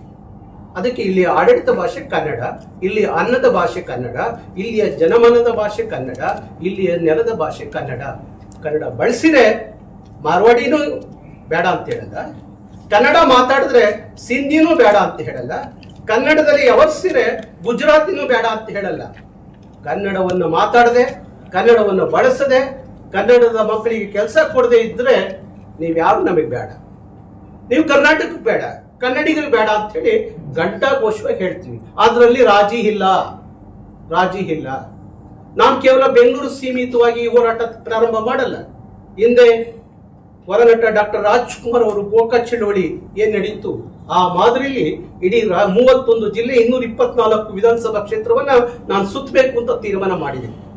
ಅದಕ್ಕೆ ಇಲ್ಲಿ ಆಡಳಿತ ಭಾಷೆ ಕನ್ನಡ, ಇಲ್ಲಿ ಅನ್ನದ ಭಾಷೆ ಕನ್ನಡ, ಇಲ್ಲಿಯ ಜನಮನದ ಭಾಷೆ ಕನ್ನಡ, ಇಲ್ಲಿಯ ನೆಲದ ಭಾಷೆ ಕನ್ನಡ. ಕನ್ನಡ ಬಳಸಿದ್ರೆ ಮಾರ್ವಾಡಿನೂ ಬೇಡ ಅಂತ ಹೇಳಲ್ಲ, ಕನ್ನಡ ಮಾತಾಡಿದ್ರೆ ಸಿಂಧಿನೂ ಬೇಡ ಅಂತ ಹೇಳಲ್ಲ, ಕನ್ನಡದಲ್ಲಿ ಯಾವರ್ಸಿದ್ರೆ ಗುಜರಾತಿನೂ ಬೇಡ ಅಂತ ಹೇಳಲ್ಲ. ಕನ್ನಡವನ್ನು ಮಾತಾಡದೆ, ಕನ್ನಡವನ್ನು ಬಳಸದೆ, ಕನ್ನಡದ ಮಕ್ಕಳಿಗೆ ಕೆಲಸ ಕೊಡದೆ ಇದ್ರೆ ನೀವ್ಯಾರು ನಮಗೆ ಬೇಡ. ನೀವು ಕರ್ನಾಟಕಕ್ಕೆ ಬೇಡ, ಕನ್ನಡಿಗರು ಬೇಡ ಅಂತ ಹೇಳಿ ಘಂಟಾಘೋಷವಾಗಿ ಹೇಳ್ತೀವಿ. ಅದರಲ್ಲಿ ರಾಜಿ ಇಲ್ಲ. ರಾಜಿ ಇಲ್ಲ. ನಾವು ಕೇವಲ ಬೆಂಗಳೂರು ಸೀಮಿತವಾಗಿ ಈ ಹೋರಾಟ ಪ್ರಾರಂಭ ಮಾಡಲ್ಲ. ಹಿಂದೆ ಹೊರನಟ ಡಾಕ್ಟರ್ ರಾಜ್ಕುಮಾರ್ ಅವರು ಗೋಕಾ ಚಳವಳಿ ಏನ್ ನಡೀತು? ಆ ಮಾದರಿಯಲ್ಲಿ ಇಡೀ ಮೂವತ್ತೊಂದು ಜಿಲ್ಲೆ ಇನ್ನೂರ ಇಪ್ಪತ್ನಾಲ್ಕು ವಿಧಾನಸಭಾ ಕ್ಷೇತ್ರವನ್ನ ನಾನು ಸುತ್ತಬೇಕು ಅಂತ ತೀರ್ಮಾನ ಮಾಡಿದೆ.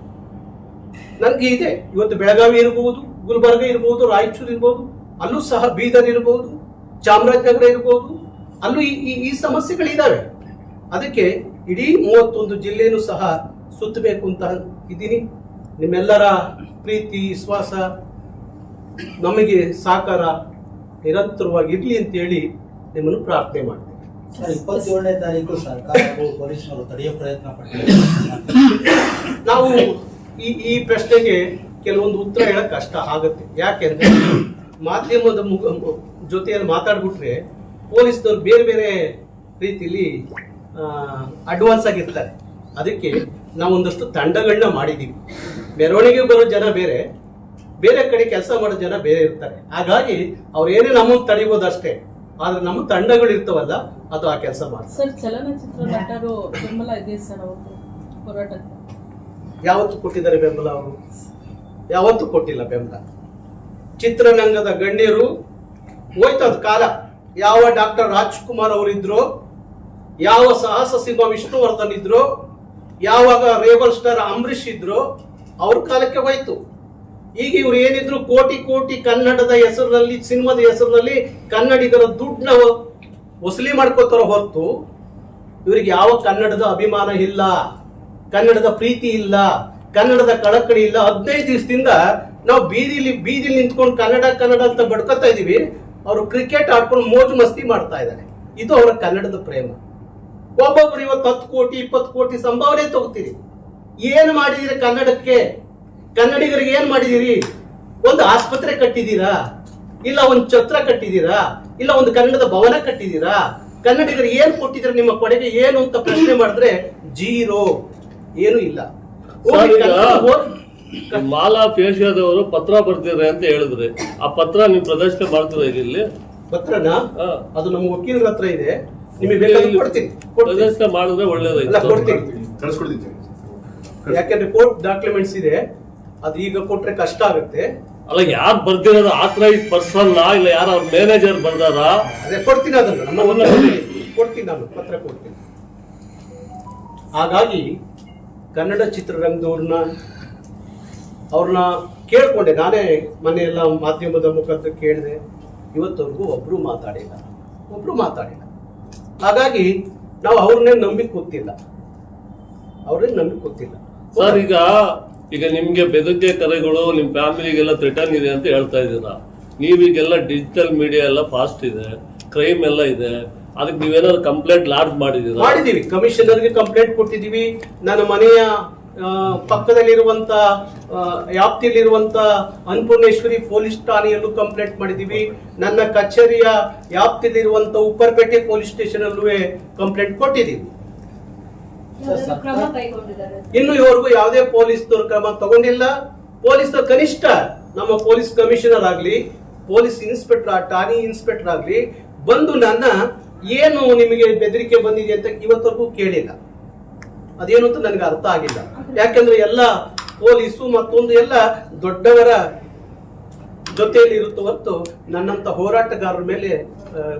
ನನಗೆ ಇದೆ. ಇವತ್ತು ಬೆಳಗಾವಿ ಇರಬಹುದು ಗುಲ್ಬರ್ಗ ಇರಬಹುದು ರಾಯಚೂರು ಇರಬಹುದು ಅಲ್ಲೂ ಸಹ ಬೀದರ್ ಇರಬಹುದು ಚಾಮರಾಜನಗರ ಇರಬಹುದು ಅಲ್ಲೂ ಈ ಈ- ಸಮಸ್ಯೆಗಳಿದ್ದಾವೆ ಅದಕ್ಕೆ ಇಡೀ ಮೂವತ್ತೊಂದು ಜಿಲ್ಲೆನೂ ಸಹ ಸುತ್ತಬೇಕು ಅಂತ ಇದ್ದೀನಿ. ನಿಮ್ಮೆಲ್ಲರ ಪ್ರೀತಿ, ವಿಶ್ವಾಸ ನಮಗೆ ಸಾಕಾರ ನಿರಂತರವಾಗಿ ಇರಲಿ ಅಂತೇಳಿ ನಿಮ್ಮನ್ನು ಪ್ರಾರ್ಥನೆ ಮಾಡ್ತೇವೆ. ಸರ್ ಇಪ್ಪತ್ತೇಳನೇ ತಾರೀಕು ಸರ್ಕಾರ ಹಾಗೂ ಪೊಲೀಸರು ತಡೆಯೋ ಪ್ರಯತ್ನ ಪಟ್ಟಿದ್ದಾರೆ ನಾವು ಈ ಈ ಪ್ರಶ್ನೆಗೆ ಕೆಲವೊಂದು ಉತ್ತರ ಹೇಳಕ್ ಕಷ್ಟ ಆಗುತ್ತೆ. ಯಾಕೆಂದ್ರೆ ಮಾಧ್ಯಮದ ಮುಖ ಜೊತೆಯಲ್ಲಿ ಮಾತಾಡ್ಬಿಟ್ರೆ ಪೊಲೀಸ್ನವ್ರು ಬೇರೆ ಬೇರೆ ರೀತಿಲಿ ಅಡ್ವಾನ್ಸ್ ಆಗಿರ್ತಾರೆ ಅದಕ್ಕೆ ನಾವು ಒಂದಷ್ಟು ತಂಡಗಳನ್ನ ಮಾಡಿದೀವಿ. ಮೆರವಣಿಗೆ ಬರೋ ಜನ ಬೇರೆ ಬೇರೆ ಕಡೆ ಕೆಲಸ ಮಾಡೋ ಜನ ಬೇರೆ ಇರ್ತಾರೆ. ಹಾಗಾಗಿ ಅವ್ರು ಏನೇ ನಮ್ಮನ್ನು ತಡಿಬೋದು ಅಷ್ಟೇ ಆದ್ರೆ ನಮ್ಮ ತಂಡಗಳು ಇರ್ತವಲ್ಲ ಅದು ಆ ಕೆಲಸ ಮಾಡ್ತಾರೆ ಸರ್ ಚಲನಚಿತ್ರ ನಟರು ಬೆಂಬಲ ಇದೆ ಸರ್ ಅವ್ರದ್ದು ಹೋರಾಟಕ್ಕೆ. ಯಾವತ್ತು ಕೊಟ್ಟಿದ್ದಾರೆ ಬೆಂಬಲ ಅವರು? ಯಾವತ್ತು ಕೊಟ್ಟಿಲ್ಲ ಬೆಂಬಲ? ಚಿತ್ರರಂಗದ ಗಣ್ಯರು ಹೋಯ್ತದ ಕಾಲ. ಯಾವ ಡಾಕ್ಟರ್ ರಾಜ್ಕುಮಾರ್ ಅವರಿದ್ರು ಯಾವ ಸಾಹಸ ಸಿಂಹ ವಿಷ್ಣುವರ್ಧನ್ ಇದ್ರು ಯಾವಾಗ ರೇಬಲ್ ಸ್ಟಾರ್ ಅಂಬರೀಶ್ ಇದ್ರು ಅವ್ರ ಕಾಲಕ್ಕೆ ಹೋಯ್ತು. ಈಗ ಇವ್ರು ಏನಿದ್ರು ಕೋಟಿ ಕೋಟಿ ಕನ್ನಡದ ಹೆಸರಿನಲ್ಲಿ, ಸಿನಿಮಾದ ಹೆಸರಿನಲ್ಲಿ ಕನ್ನಡಿಗರ ದುಡ್ಡನ್ನ ವಸೂಲಿ ಮಾಡ್ಕೋತಾರ ಹೊರತು ಇವರಿಗೆ ಯಾವ ಕನ್ನಡದ ಅಭಿಮಾನ ಇಲ್ಲ, ಕನ್ನಡದ ಪ್ರೀತಿ ಇಲ್ಲ, ಕನ್ನಡದ ಕಳಕಳಿ ಇಲ್ಲ. ಹದಿನೈದು ದಿವಸದಿಂದ ನಾವು ಬೀದಿಲಿ ಬೀದಿಲಿ ನಿಂತ್ಕೊಂಡು ಕನ್ನಡ ಕನ್ನಡ ಅಂತ ಬಡ್ಕೊತಾ ಇದೀವಿ. ಅವರು ಕ್ರಿಕೆಟ್ ಆಡ್ಕೊಂಡು ಮೋಜು ಮಸ್ತಿ ಮಾಡ್ತಾ ಇದ್ದಾರೆ. ಇದು ಅವರ ಕನ್ನಡದ ಪ್ರೇಮ. ಒಬ್ಬೊಬ್ರು ಇವತ್ತು ಹತ್ತು ಕೋಟಿ, ಇಪ್ಪತ್ತು ಕೋಟಿ ಸಂಭಾವನೆ ತಗೋತೀರಿ. ಏನು ಮಾಡಿದಿರಿ ಕನ್ನಡಕ್ಕೆ ಕನ್ನಡಿಗರಿಗೆ ಏನ್ ಮಾಡಿದೀರಿ? ಒಂದು ಆಸ್ಪತ್ರೆ ಕಟ್ಟಿದೀರಾ ಇಲ್ಲ ಒಂದು ಛತ್ರ ಕಟ್ಟಿದೀರಾ ಇಲ್ಲ ಒಂದು ಕನ್ನಡದ ಭವನ ಕಟ್ಟಿದೀರಾ ಕನ್ನಡಿಗರಿಗೆ ಏನ್ ಕೊಟ್ಟಿದ್ರೆ ನಿಮ್ಮ ಕೊಡುಗೆ ಏನು ಅಂತ ಪ್ರಶ್ನೆ ಮಾಡಿದ್ರೆ ಜೀರೋ. ಏನು ಇಲ್ಲ. ಮಾಲಾ ಫೇಶಿಯಾದವರು ಪತ್ರ ಬರ್ತಿದ್ರೆ ಅಂತ ಹೇಳಿದ್ರೆ ಆ ಪತ್ರ ನೀವು ಪ್ರದರ್ಶನ ಮಾಡ್ತೀರಾ ಈಗ ಇಲ್ಲಿ? ಪತ್ರನ. ಅದು ನಮ್ಮ ವಕೀಲರ ಹತ್ರ ಇದೆ. ನಿಮಗೆ ಬೇಕಾದ್ರೆ ಕೊಡ್ತೀನಿ. ಪ್ರದರ್ಶನ ಮಾಡಿದ್ರೆ ಒಳ್ಳೇದಾಯ್ತು. ಕೊಡ್ತೀನಿ. ಯಾಕೆಂದ್ರೆ ಕೋರ್ಟ್ ಡಾಕ್ಯುಮೆಂಟ್ಸ್ ಇದೆ. ಅದು ಈಗ ಕೊಟ್ರೆ ಕಷ್ಟ ಆಗುತ್ತೆ. ಅಲ್ಲ ಯಾರು ಬರ್ದಿರೋದು ಆಥರೈಸ್ ಪರ್ಸನ್ ಇಲ್ಲ ಯಾರು ಅವ್ರ ಮ್ಯಾನೇಜರ್ ಬರ್ದಾರ? ಅದೇ ಕೊಡ್ತೀನಿ ಅದನ್ನ ನಮ್ಮ ಒಂದು ಕೊಡ್ತೀನಿ ನಾನು ಪತ್ರ ಕೊಡ್ತೀನಿ. ಹಾಗಾಗಿ ಕನ್ನಡ ಚಿತ್ರರಂಗದವ್ರನ್ನ ಅವ್ರನ್ನ ಕೇಳ್ಕೊಂಡೆ. ನಾನೇ ಮನೆಯೆಲ್ಲ ಮಾಧ್ಯಮದ ಮುಖಾಂತರ ಕೇಳಿದೆ. ಇವತ್ತವರೆಗೂ ಒಬ್ರು ಮಾತಾಡಿಲ್ಲ. ಒಬ್ರು ಮಾತಾಡಿಲ್ಲ. ಹಾಗಾಗಿ ನಾವು ಅವ್ರನ್ನೇ ನಂಬಿಕೆ ಕೂತಿಲ್ಲ. ಅವ್ರನ್ನೇ ನಂಬಿ ಕೂತಿಲ್ಲ. ಸರ್ ಈಗ ಈಗ ನಿಮ್ಗೆ ಬೆದಕ್ಕೆ ಕರೆಗಳು ನಿಮ್ ಫ್ಯಾಮಿಲಿಗೆಲ್ಲ ರಿಟರ್ನ್ ಇದೆ ಅಂತ ಹೇಳ್ತಾ ಇದ್ದೀರಾ ನೀವೀಗೆಲ್ಲ ಡಿಜಿಟಲ್ ಮೀಡಿಯಾ ಎಲ್ಲ ಫಾಸ್ಟ್ ಇದೆ ಕ್ರೈಮ್ ಎಲ್ಲ ಇದೆ, ಅದಕ್ಕೆ ನೀವೇನಾದ್ರು ಕಂಪ್ಲೇಂಟ್ ಲಾಡ್ಜ್ ಮಾಡಿದೀರಾ ಮಾಡಿದೀವಿ ಕಮಿಷನರ್ಗೆ ಕಂಪ್ಲೇಂಟ್ ಕೊಟ್ಟಿದೀವಿ ನನ್ನ ಮನೆಯ ಪಕ್ಕದಲ್ಲಿರುವಂತ ವ್ಯಾಪ್ತಿಯಲ್ಲಿರುವಂತ ಅನ್ನಪೂರ್ಣೇಶ್ವರಿ ಪೊಲೀಸ್ ಠಾಣೆಯಲ್ಲೂ ಕಂಪ್ಲೇಂಟ್ ಮಾಡಿದೀವಿ ನನ್ನ ಕಚೇರಿಯ ವ್ಯಾಪ್ತಿಯಲ್ಲಿರುವಂತ ಉಪ್ಪರ್ಪೇಟೆ ಪೊಲೀಸ್ ಸ್ಟೇಷನ್ ಅಲ್ಲೂ ಕಂಪ್ಲೇಂಟ್ ಕೊಟ್ಟಿದ್ದೀವಿ. ಇನ್ನು ಇವರೆಗೂ ಯಾವುದೇ ಪೊಲೀಸ್ ಕ್ರಮ ತಗೊಂಡಿಲ್ಲ. ಪೊಲೀಸ್ ಕನಿಷ್ಠ ನಮ್ಮ ಪೊಲೀಸ್ ಕಮಿಷನರ್ ಆಗ್ಲಿ ಪೊಲೀಸ್ ಇನ್ಸ್ಪೆಕ್ಟರ್ ಠಾಣಿ ಇನ್ಸ್ಪೆಕ್ಟರ್ ಆಗ್ಲಿ ಬಂದು ನನ್ನ ಏನು ನಿಮಗೆ ಬೆದರಿಕೆ ಬಂದಿದೆ ಅಂತ ಇವತ್ತವರೆಗೂ ಕೇಳಿಲ್ಲ. ಅದೇನು ಅಂತ ನನಗೆ ಅರ್ಥ ಆಗಿಲ್ಲ. ಯಾಕೆಂದ್ರೆ ಎಲ್ಲ ಪೊಲೀಸು ಮತ್ತೊಂದು ಎಲ್ಲ ದೊಡ್ಡವರ ಜೊತೆಯಲ್ಲಿ ಇರುತ್ತೆ ಹೊರತು ನನ್ನಂತ ಹೋರಾಟಗಾರರ ಮೇಲೆ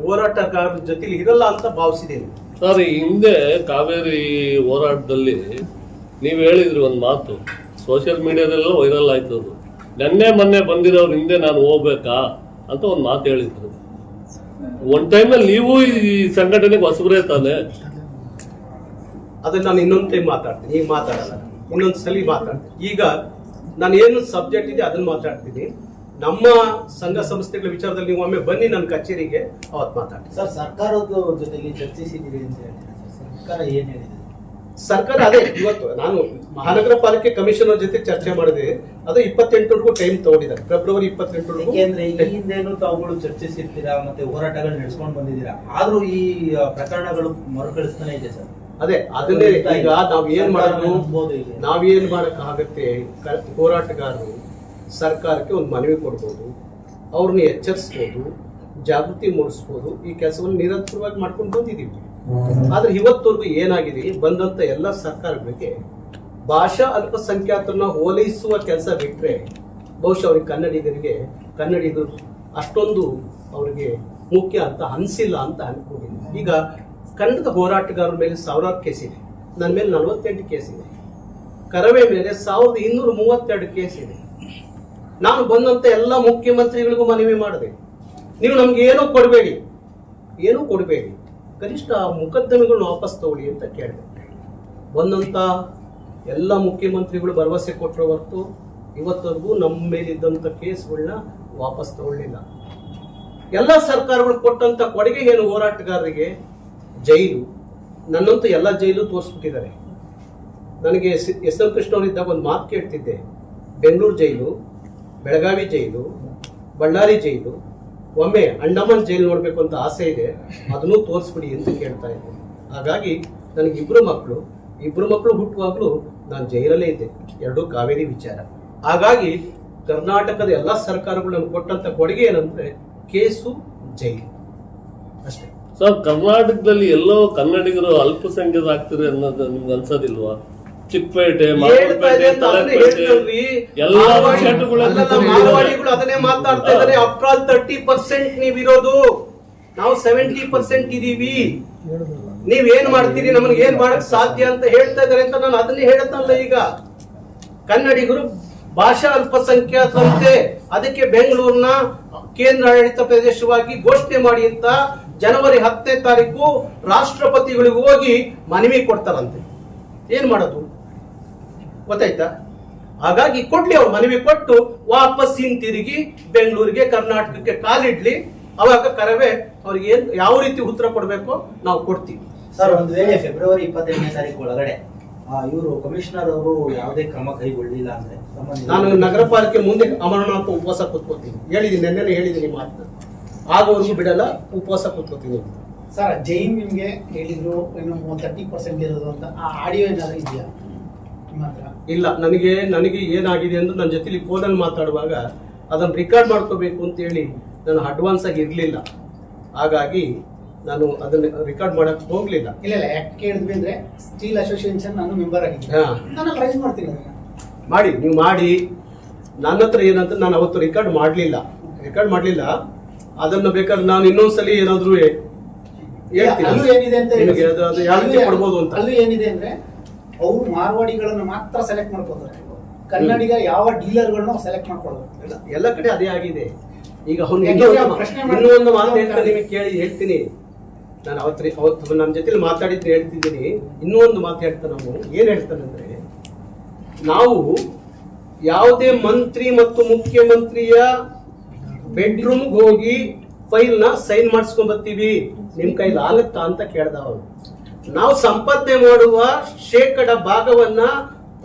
ಹೋರಾಟಗಾರರ ಜೊತೆಲಿ ಇರಲ್ಲ ಅಂತ ಭಾವಿಸಿದ್ದೇನೆ. ಸರ್, ಹಿಂದೆ ಕಾವೇರಿ ಹೋರಾಟದಲ್ಲಿ ನೀವು ಹೇಳಿದ್ರಿ ಒಂದು ಮಾತು. ಸೋಷಿಯಲ್ ಮೀಡಿಯಾದೆಲ್ಲ ವೈರಲ್ ಆಯ್ತು ಅದು. ನೆನ್ನೆ ಮೊನ್ನೆ ಬಂದಿರೋರು ಹಿಂದೆ ನಾನು ಹೋಗ್ಬೇಕಾ ಅಂತ ಒಂದು ಮಾತು ಹೇಳಿದ್ರು. ಒನ್ ಟೈಮಲ್ಲಿ ನೀವು ಈ ಸಂಘಟನೆಗೆ ಹೊಸಬ್ರೇ ತಾನೆ? ಅದನ್ನ ನಾನು ಇನ್ನೊಂದು ಟೈಮ್ ಮಾತಾಡ್ತೀನಿ. ಈಗ ಮಾತಾಡಲ್ಲ. ಇನ್ನೊಂದು ಸಲ ಮಾತಾಡ್ತೀನಿ. ಈಗ ನಾನು ಏನು ಸಬ್ಜೆಕ್ಟ್ ಇದೆ ಅದನ್ನ ಮಾತಾಡ್ತೀನಿ. ನಮ್ಮ ಸಂಘ ಸಂಸ್ಥೆಗಳ ವಿಚಾರದಲ್ಲಿ ನೀವು ಒಮ್ಮೆ ಬನ್ನಿ ನನ್ನ ಕಚೇರಿಗೆ ಅವತ್ತು ಮಾತಾಡಿ ಸರ್ ಸರ್ಕಾರದ ಜೊತೆಗೆ ಚರ್ಚಿಸಿದ್ದೀರಿ ಅಂತ ಹೇಳ್ತೀರಾ ಸರ್ಕಾರ ಏನ್ ಹೇಳಿದೆ? ಸರ್ಕಾರ ಅದೇ ಇವತ್ತು ನಾನು ಮಹಾನಗರ ಪಾಲಿಕೆ ಕಮಿಷನ್ ಜೊತೆ ಚರ್ಚೆ ಮಾಡಿದೆ. ಅದು ಇಪ್ಪತ್ತೆಂಟರವರೆಗೂ ಟೈಮ್ ತಗೊಂಡಿದ್ದಾರೆ. ಫೆಬ್ರವರಿ ಇಪ್ಪತ್ತೆಂಟರವರೆಗೂ ಯಾಕೆಂದ್ರೆ ಈ ಹಿಂದೇನು ತಾವುಗಳು ಚರ್ಚಿಸಿರ್ತೀರಾ ಮತ್ತೆ ಹೋರಾಟಗಳು ನಡೆಸ್ಕೊಂಡು ಬಂದಿದ್ದೀರಾ? ಆದ್ರೂ ಈ ಪ್ರಕರಣಗಳು ಮರುಕಳಿಸ್ತಾನೆ ಇದೆ ಸರ್. ಅದೇ ಅದನ್ನೇ ಈಗ ನಾವ್ ಏನ್ ಈಗ. ನಾವೇನ್ ಮಾಡಕ್ ಆಗತ್ತೆ? ಹೋರಾಟಗಾರರು ಸರ್ಕಾರಕ್ಕೆ ಒಂದು ಮನವಿ ಕೊಡ್ಬೋದು ಅವ್ರನ್ನ ಎಚ್ಚರಿಸ್ಬೋದು ಜಾಗೃತಿ ಮೂಡಿಸ್ಬೋದು ಈ ಕೆಲಸವನ್ನು ನಿರಂತರವಾಗಿ ಮಾಡ್ಕೊಂಡು ಬಂದಿದ್ದೀವಿ. ಆದ್ರೆ ಇವತ್ತವರೆಗೂ ಏನಾಗಿದೆ? ಬಂದಂತ ಎಲ್ಲ ಸರ್ಕಾರಗಳಿಗೆ ಭಾಷಾ ಅಲ್ಪಸಂಖ್ಯಾತರನ್ನ ಹೋಲಿಸುವ ಕೆಲಸ ಬಿಟ್ರೆ ಬಹುಶಃ ಅವ್ರಿಗೆ ಕನ್ನಡಿಗರಿಗೆ ಕನ್ನಡಿಗರು ಅಷ್ಟೊಂದು ಅವರಿಗೆ ಮುಖ್ಯ ಅಂತ ಅನ್ಸಿಲ್ಲ ಅಂತ ಅನ್ಕೊಂಡಿದ್ದೀನಿ. ಈಗ ಕನ್ನಡದ ಹೋರಾಟಗಾರರ ಮೇಲೆ ಸಾವಿರಾರು ಕೇಸ್ ಇದೆ. ನನ್ನ ಮೇಲೆ ನಲವತ್ತೆಂಟು ಕೇಸ್ ಇದೆ. ಕರವೇ ಮೇಲೆ ಸಾವಿರದ ಇನ್ನೂರ ಮೂವತ್ತೆರಡು ಕೇಸ್ ಇದೆ. ನಾನು ಬಂದಂತ ಎಲ್ಲ ಮುಖ್ಯಮಂತ್ರಿಗಳಿಗೂ ಮನವಿ ಮಾಡಿದೆ, ನೀವು ನಮ್ಗೆ ಏನೂ ಕೊಡಬೇಡಿ ಏನೂ ಕೊಡಬೇಡಿ, ಕನಿಷ್ಠ ಆ ಮೊಕದ್ದಮೆಗಳನ್ನ ವಾಪಸ್ ತಗೊಳ್ಳಿ ಅಂತ ಕೇಳಿದೆ. ಬಂದಂತ ಎಲ್ಲ ಮುಖ್ಯಮಂತ್ರಿಗಳು ಭರವಸೆ ಕೊಟ್ಟರೆ ಹೊರತು ಇವತ್ತವರೆಗೂ ನಮ್ಮ ಮೇಲಿದ್ದಂಥ ಕೇಸ್ಗಳನ್ನ ವಾಪಸ್ ತಗೊಳ್ಳಿಲ್ಲ. ಎಲ್ಲ ಸರ್ಕಾರಗಳು ಕೊಟ್ಟಂತ ಕೊಡುಗೆ ಏನು ಹೋರಾಟಗಾರರಿಗೆ? ಜೈಲು. ನನ್ನಂತೂ ಎಲ್ಲ ಜೈಲು ತೋರಿಸ್ಬಿಟ್ಟಿದ್ದಾರೆ. ನನಗೆ ಎಸ್ ಎಂ ಕೃಷ್ಣ ಒಂದು ಮಾತು ಕೇಳ್ತಿದ್ದೆ, ಬೆಂಗಳೂರು ಜೈಲು. ಬೆಳಗಾವಿ ಜೈಲು, ಬಳ್ಳಾರಿ ಜೈಲು, ಒಮ್ಮೆ ಅಂಡಮಾನ್ ಜೈಲು ನೋಡಬೇಕು ಅಂತ ಆಸೆ ಇದೆ, ಅದನ್ನು ತೋರಿಸ್ಬಿಡಿ ಅಂತ ಕೇಳ್ತಾ ಇದ್ದೆ ಹಾಗಾಗಿ ನನಗೆ ಇಬ್ರು ಮಕ್ಕಳು ಇಬ್ಬರು ಮಕ್ಕಳು ಹುಟ್ಟುವಾಗಲೂ ನಾನು ಜೈಲಲ್ಲೇ ಇದ್ದೆ. ಎರಡೂ ಕಾವೇರಿ ವಿಚಾರ. ಹಾಗಾಗಿ ಕರ್ನಾಟಕದ ಎಲ್ಲ ಸರ್ಕಾರಗಳು ನಮ್ಗೆ ಕೊಟ್ಟಂತ ಕೊಡುಗೆ ಏನಂದ್ರೆ ಕೇಸು ಜೈಲು. ಅಷ್ಟೇ. ಸರ್, ಕರ್ನಾಟಕದಲ್ಲಿ ಎಲ್ಲೋ ಕನ್ನಡಿಗರು ಅಲ್ಪಸಂಖ್ಯಾತರಾಗ್ತಾರೆ ಅನ್ನೋದು ನಿಮ್ಗೆ ಅನ್ಸೋದಿಲ್ವಾ? ಚಿಕ್ಕಪೇಟೆ ಅದನ್ನೇ ತಲಪೇಟೆ. ಎಲ್ಲ ಮಾರ್ವಾಡಿಗಳು ಮಾತಾಡ್ತಾ ಇದ್ದಾರೆ. ಅಪ್ರಾಲ್ ತರ್ಟಿ ಪರ್ಸೆಂಟ್ ನೀವಿರೋದು. ನಾವು ಸೆವೆಂಟಿ ಪರ್ಸೆಂಟ್ ಇದೀವಿ. ನೀವ್ ಏನ್ ಮಾಡ್ತೀರಿ? ನಮ್ಗೆ ಏನ್ ಮಾಡಕ್ ಸಾಧ್ಯ ಅಂತ ಹೇಳ್ತಾ ಇದಾರೆ ಅಂತ ನಾನು ಅದನ್ನೇ ಹೇಳತ್ತಲ್ಲ ಈಗ. ಕನ್ನಡಿಗರು ಭಾಷಾ ಅಲ್ಪಸಂಖ್ಯಾತಂತೆ ಅದಕ್ಕೆ ಬೆಂಗಳೂರಿನ ಕೇಂದ್ರ ಆಡಳಿತ ಪ್ರದೇಶವಾಗಿ ಘೋಷಣೆ ಮಾಡಿ ಅಂತ ಜನವರಿ ಹತ್ತನೇ ತಾರೀಕು ರಾಷ್ಟ್ರಪತಿಗಳಿಗೆ ಹೋಗಿ ಮನವಿ ಕೊಡ್ತಾರಂತೆ. ಏನ್ ಮಾಡೋದು? ಗೊತ್ತಾಯ್ತಾ? ಹಾಗಾಗಿ ಕೊಡ್ಲಿ ಅವ್ರು ಮನವಿ ಕೊಟ್ಟು ವಾಪಸ್ ಹಿಂತಿರುಗಿ ಬೆಂಗಳೂರಿಗೆ ಕರ್ನಾಟಕಕ್ಕೆ ಕಾಲಿಡ್ಲಿ. ಅವಾಗ ಕರವೇ ಅವ್ರಿಗೆ ಏನ್ ಯಾವ ರೀತಿ ಉತ್ತರ ಕೊಡ್ಬೇಕು ನಾವು ಕೊಡ್ತೀವಿ. ಸರ್ ಒಂದು ವೇಳೆ ಫೆಬ್ರವರಿ ಇಪ್ಪತ್ತೆಂಟನೇ ತಾರೀಕು ಒಳಗಡೆ ಇವರು ಕಮಿಷನರ್ ಅವರು ಯಾವುದೇ ಕ್ರಮ ಕೈಗೊಳ್ಳಿಲ್ಲ ಅಂದ್ರೆ ನಾನು ನಗರ ಪಾಲಿಕೆ ಮುಂದೆ ಅಮರನಾಥ ಉಪವಾಸ ಕೂತ್ಕೋತೀನಿ. ಹೇಳಿದ್ದೀನಿ ನೆನ್ನೆನೆ ಹೇಳಿದ್ದೀನಿ ಮಾತನ್ನ. ಆಗೋವರೆಗೂ ಬಿಡಲ್ಲ ಉಪವಾಸ ಕೂತ್ಕೋತೀನಿ ಸರ್ ಜೈನ್ ನಿಮ್ಗೆ ಹೇಳಿದ್ರು ಏನು ತರ್ಟಿ ಪರ್ಸೆಂಟ್ ಇರೋದು ಅಂತ ಆ ಆಡಿಯೋ ಏನಾದ್ರು ಇದೆಯಾ? ಇಲ್ಲ ನನಗೆ ನನಗೆ ಏನಾಗಿದೆ ಅಂದ್ರೆ ನನ್ನ ಜೊತೆಲಿ ಫೋನಲ್ಲಿ ಮಾತಾಡುವಾಗ ಅದನ್ನು ರೆಕಾರ್ಡ್ ಮಾಡ್ಕೋಬೇಕು ಅಂತ ಹೇಳಿ ನಾನು ಅಡ್ವಾನ್ಸ್ ಆಗಿ ಇರಲಿಲ್ಲ. ಹಾಗಾಗಿ ನಾನು ಅದನ್ನ ರೆಕಾರ್ಡ್ ಮಾಡಕ್ ಹೋಗ್ಲಿಲ್ಲ. ಇಲ್ಲ ಇಲ್ಲ ಯಾಕೆ ಕೇಳಿದ್ವಿ ಅಂದ್ರೆ ಸ್ಟೀಲ್ ಅಸೋಸಿಯೇಷನ್ ನಾನು ಮೆಂಬರ್ ಆಗಿದ್ದೀನಿ ಹಾ. ನಾನು ರೈಸ್ ಮಾಡ್ತೀನಿ ಅದನ್ನ ಮಾಡಿ ನೀವು ಮಾಡಿ. ನನ್ನ ಹತ್ರ ಏನಂತ ನಾನು ಅವತ್ತು ರೆಕಾರ್ಡ್ ಮಾಡಲಿಲ್ಲ. ರೆಕಾರ್ಡ್ ಮಾಡಲಿಲ್ಲ. ಅದನ್ನ ಬೇಕಾದ್ರೆ ನಾನು ಇನ್ನೊಂದ್ಸಲಿ ಏನಾದ್ರೂ ಹೇಳ್ತೀನಿ ಅಲ್ಲೂ ಏನಿದೆ ಅಂತ. ನಿಮಗೆ ಅದು- ಅದು ಯಾವ ರೀತಿ ಅಲ್ಲೂ- ಕೊಡ್ಬೋದು ಅಂತ. ಅಲ್ಲೂ ಏನಿದೆ ಅಂದ್ರೆ ಅವರು ಮಾರ್ವಾಡಿಗಳನ್ನ ಮಾತ್ರ ಸೆಲೆಕ್ಟ್ ಮಾಡ್ಕೋತಾರೆ ಕನ್ನಡಿಗ ಯಾವ ಡೀಲರ್ಗಳನ್ನ ಸೆಲೆಕ್ಟ್ ಮಾಡ್ಕೊಳ್ಳೋದು ಎಲ್ಲ ಕಡೆ ಅದೇ ಆಗಿದೆ. ಈಗ ಅವ್ನು ಯಾಕೆ ಇನ್ನೂ ಒಂದು ಪ್ರಶ್ನೆ ಇನ್ನೂ ಮಾಡ್ತಾನೆ? ಒಂದು ಮಾತು ಹೇಳ್ತಾರೆ ನಿಮಗೆ ಕೇಳಿ ಹೇಳ್ತೀನಿ. ನಾನು ಅವತ್ತು ಅವತ್ತು ನಮ್ಮ ಜೊತೆಲಿ ಮಾತಾಡಿದ್ದು ಹೇಳ್ತಿದ್ದೀನಿ. ಇನ್ನೂ ಒಂದು ಮಾತು ಹೇಳ್ತಾರೆ ನಾವು. ಏನ್ ಹೇಳ್ತಾನೆ ಅಂದ್ರೆ ನಾವು ಯಾವುದೇ ಮಂತ್ರಿ ಮತ್ತು ಮುಖ್ಯಮಂತ್ರಿಯ ಬೆಡ್ರೂಮ್ಗೆ ಹೋಗಿ ಫೈಲ್ನ ಸೈನ್ ಮಾಡಿಸ್ಕೊಂಡ್ ಬರ್ತೀವಿ. ನಿಮ್ಮ ಕೈಲಿ ಆಗುತ್ತಾ ಅಂತ ಕೇಳ್ದ ಅವನು ನಾವು ಸಂಪಾದನೆ ಮಾಡುವ ಶೇಕಡ ಭಾಗವನ್ನ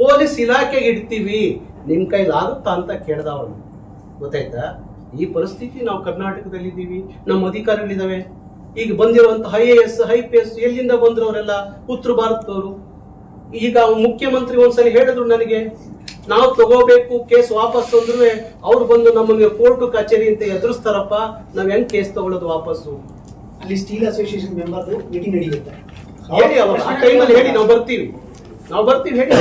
ಪೊಲೀಸ್ ಇಲಾಖೆಗೆ ಇಡ್ತೀವಿ. ನಿಮ್ ಕೈಲಿ ಆಗುತ್ತಾ ಅಂತ ಕೇಳ್ದ ಅವನು. ಗೊತ್ತಾಯ್ತಾ? ಈ ಪರಿಸ್ಥಿತಿ ನಾವು ಕರ್ನಾಟಕದಲ್ಲಿ ಇದ್ದೀವಿ ನಮ್ಮ ಅಧಿಕಾರಿಗಳಿದಾವೆ. ಈಗ ಬಂದಿರುವಂತ I A S, I P S ಎಲ್ಲಿಂದ ಬಂದ್ರವರೆಲ್ಲ? ಉತ್ತರ ಭಾರತದವರು. ಈಗ ಮುಖ್ಯಮಂತ್ರಿ ಒಂದ್ಸಲಿ ಹೇಳಿದ್ರು ನನಗೆ, ನಾವು ತಗೋಬೇಕು, ಕೇಸ್ ವಾಪಸ್ ಅಂದ್ರು ಅವ್ರು ಬಂದು ನಮ್ಮನ್ನ ಕೋರ್ಟ್, ಕಚೇರಿ ಅಂತ ಎದುರಿಸ್ತಾರಪ್ಪ. ನಾವ್ ಹೆಂಗ್ ಕೇಸ್ ತಗೊಳ್ಳೋದು ವಾಪಸ್ಸು? ಅಲ್ಲಿ ಸ್ಟೀಲ್ ಅಸೋಸಿಯೇಷನ್ ಮೆಂಬರ್ ಮೀಟಿಂಗ್ ನಡೆಯುತ್ತೆ ಹೇಳಿ ಅವರು ಆ ಟೈಮಲ್ಲಿ ಹೇಳಿ ನಾವು ಬರ್ತೀವಿ. ನಾವು ಬರ್ತೀವಿ ಹೇಳಿ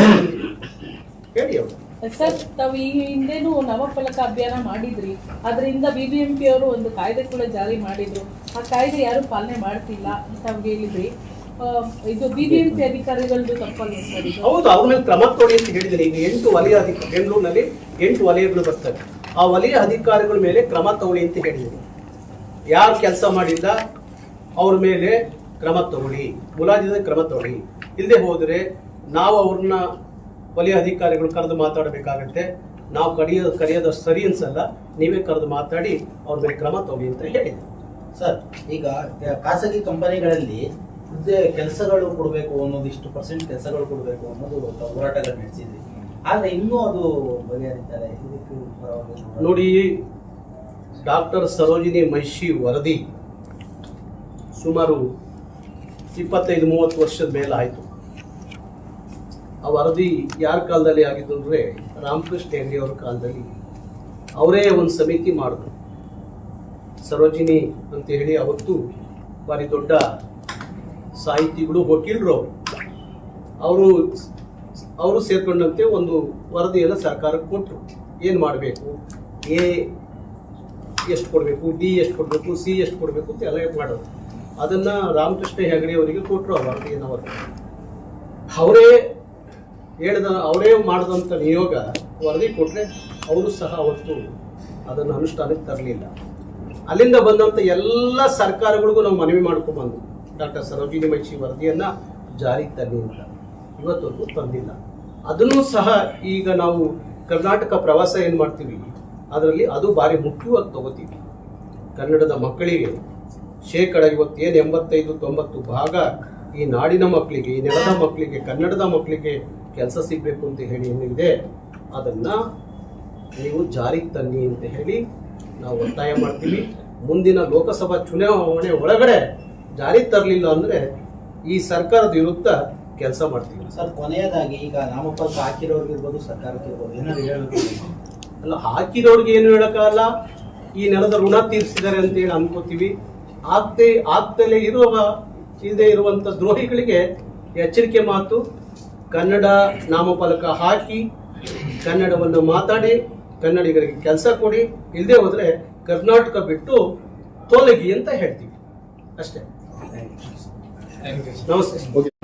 ಹೇಳಿ ಅವರು. ಸರ್ ತಾವು ಈ ಹಿಂದೆನೂ ನವಫಲಕ ಅಭಿಯಾನ ಮಾಡಿದ್ರಿ. ಅದರಿಂದ ಬಿ ಬಿ ಎಂ ಪಿ ಅವರು ಒಂದು ಕಾಯ್ದೆ ಕೂಡ ಜಾರಿ ಮಾಡಿದ್ರು. ಆ ಕಾಯ್ದೆ ಯಾರು ಪಾಲನೆ ಮಾಡ್ತಿಲ್ಲ ಅಂತ ಅವ್ರು ಹೇಳಿದ್ರಿ. ಇದು ಬಿ ಬಿ ಎಂ ಪಿ ಅಧಿಕಾರಿಗಳದ್ದು ತಪ್ಪಲ್ಲ ಸರ್ ಇದು? ಹೌದು ಅವ್ರ ಮೇಲೆ ಕ್ರಮ ತಗೊಳ್ಳಿ ಅಂತ ಹೇಳಿದ್ದೀನಿ ಈಗ ಎಂಟು ವಲಯ ಅಧಿಕಾರಿ ಬೆಂಗಳೂರಿನಲ್ಲಿ ಎಂಟು ವಲಯಗಳು ಬರ್ತವೆ. ಆ ವಲಯ ಅಧಿಕಾರಿಗಳ ಮೇಲೆ ಕ್ರಮ ತಗೊಳ್ಳಿ ಅಂತ ಹೇಳಿದ್ರು. ಯಾರು ಕೆಲಸ ಮಾಡಿಲ್ಲ ಅವ್ರ ಮೇಲೆ ಕ್ರಮ ತಗೊಳ್ಳಿ. ಮುಲಾಜಿದ ಕ್ರಮ ತಗೊಳ್ಳಿ. ಇಲ್ಲದೆ ಹೋದರೆ ನಾವು ಅವ್ರನ್ನ ವಲಯ ಅಧಿಕಾರಿಗಳು ಕರೆದು ಮಾತಾಡಬೇಕಾಗತ್ತೆ. ನಾವು ಕಡಿಯ ಕರೆಯೋದು ಸರಿ ಅನ್ಸಲ್ಲ ನೀವೇ ಕರೆದು ಮಾತಾಡಿ ಅವ್ರ ಮೇಲೆ ಕ್ರಮ ತಗೊಳ್ಳಿ ಅಂತ ಹೇಳಿದೆ ಸರ್ ಈಗ ಖಾಸಗಿ ಕಂಪನಿಗಳಲ್ಲಿ ಹುದ್ದೆ ಕೆಲಸಗಳು ಕೊಡಬೇಕು ಅನ್ನೋದು ಇಷ್ಟು ಪರ್ಸೆಂಟ್ ಕೆಲಸಗಳು ಕೊಡಬೇಕು ಅನ್ನೋದು ಹೋರಾಟಗಳು ನಡೆಸಿದ್ರಿ. ಆದರೆ ಇನ್ನೂ ಅದು ಬಗೆಹರಿತಾರೆ. ಇದಕ್ಕೆ ನೋಡಿ ಡಾಕ್ಟರ್ ಸರೋಜಿನಿ ಮಹಿಷಿ ವರದಿ ಸುಮಾರು ಇಪ್ಪತ್ತೈದು, ಮೂವತ್ತು ವರ್ಷದ ಮೇಲೆ ಆಯಿತು. ಆ ವರದಿ ಯಾರ ಕಾಲದಲ್ಲಿ ಆಗಿದ್ದು ಅಂದರೆ ರಾಮಕೃಷ್ಣ ಹೆಗ್ಡೆ ಅವ್ರ ಕಾಲದಲ್ಲಿ. ಅವರೇ ಒಂದು ಸಮಿತಿ ಮಾಡಿದ್ರು. ಸರೋಜಿನಿ ಅಂತ ಹೇಳಿ ಅವತ್ತು ಭಾರಿ ದೊಡ್ಡ ಸಾಹಿತಿಗಳು, ವಕೀಲರು ಅವರು. ಅವರು ಅವರು ಸೇರ್ಕೊಂಡಂತೆ ಒಂದು ವರದಿಯನ್ನು ಸರ್ಕಾರಕ್ಕೆ ಕೊಟ್ಟರು ಏನು ಮಾಡಬೇಕು? ಎ ಎಷ್ಟು ಕೊಡಬೇಕು? ಡಿ ಎಷ್ಟು ಕೊಡಬೇಕು? ಸಿ ಎಷ್ಟು ಕೊಡಬೇಕು ಅಂತ ಎಲ್ಲ ಮಾಡೋದು ಅದನ್ನು ರಾಮಕೃಷ್ಣ ಹೆಗಡೆ ಅವರಿಗೆ ಕೊಟ್ಟರು ಅವರು ಅವರೇ ಹೇಳಿದ, ಅವರೇ ಮಾಡಿದಂಥ ನಿಯೋಗ ವರದಿ ಕೊಟ್ಟರೆ ಅವರು ಸಹ ಅವತ್ತು ಅದನ್ನು ಅನುಷ್ಠಾನಕ್ಕೆ ತರಲಿಲ್ಲ. ಅಲ್ಲಿಂದ ಬಂದಂಥ ಎಲ್ಲ ಸರ್ಕಾರಗಳಿಗೂ ನಾವು ಮನವಿ ಮಾಡ್ಕೊಂಡ್ಬಂದು ಡಾಕ್ಟರ್ ಸರೋಜಿನಿ ಮೈಚಿ ವರದಿಯನ್ನು ಜಾರಿಗೆ ಅಂತ. ಇವತ್ತವರೆಗೂ ತಂದಿಲ್ಲ. ಅದನ್ನು ಸಹ ಈಗ ನಾವು ಕರ್ನಾಟಕ ಪ್ರವಾಸ ಏನು ಮಾಡ್ತೀವಿ? ಅದರಲ್ಲಿ ಅದು ಭಾರಿ ಮುಖ್ಯವಾಗಿ ತಗೋತೀವಿ. ಕನ್ನಡದ ಮಕ್ಕಳಿಗೆ ಶೇಕಡ ಇವತ್ತೇನು ಎಂಬತ್ತೈದು ತೊಂಬತ್ತು ಭಾಗ ಈ ನಾಡಿನ ಮಕ್ಕಳಿಗೆ ಈ ನೆಲದ ಮಕ್ಕಳಿಗೆ ಕನ್ನಡದ ಮಕ್ಕಳಿಗೆ ಕೆಲಸ ಸಿಗಬೇಕು ಅಂತ ಹೇಳಿ ಏನಿದೆ ಅದನ್ನು ನೀವು ಜಾರಿಗೆ ತನ್ನಿ ಅಂತ ಹೇಳಿ ನಾವು ಒತ್ತಾಯ ಮಾಡ್ತೀವಿ. ಮುಂದಿನ ಲೋಕಸಭಾ ಚುನಾವಣೆ ಒಳಗಡೆ ಜಾರಿಗೆ ತರಲಿಲ್ಲ ಅಂದರೆ ಈ ಸರ್ಕಾರದ ವಿರುದ್ಧ ಕೆಲಸ ಮಾಡ್ತೀವಿ. ಸರ್ ಕೊನೆಯದಾಗಿ ಈಗ ನಾಮಪತ್ರ ಹಾಕಿರೋರ್ಗಿರ್ಬೋದು ಸರ್ಕಾರಕ್ಕೆ ಇರ್ಬೋದು ಏನಾದ್ರು ಹೇಳಬೇಕು ಅಲ್ಲ ಹಾಕಿರೋರ್ಗೆ ಏನು ಹೇಳೋಕ್ಕಾಗಲ್ಲ. ಈ ನೆಲದ ಋಣ ತೀರಿಸಿದ್ದಾರೆ ಅಂತ ಹೇಳಿ ಅನ್ಕೋತೀವಿ. ಆಗ್ತೇ ಆಗ್ತಲೇ ಇರುವ ಇಲ್ಲದೆ ಇರುವಂತ ದ್ರೋಹಿಗಳಿಗೆ ಎಚ್ಚರಿಕೆ ಮಾತು ಕನ್ನಡ ನಾಮಫಲಕ ಹಾಕಿ ಕನ್ನಡವನ್ನು ಮಾತಾಡಿ ಕನ್ನಡಿಗರಿಗೆ ಕೆಲಸ ಕೊಡಿ ಇಲ್ಲದೆ ಹೋದ್ರೆ ಕರ್ನಾಟಕ ಬಿಟ್ಟು ತೊಲಗಿ ಅಂತ ಹೇಳ್ತೀವಿ. ಅಷ್ಟೇ. ನಮಸ್ತೆ.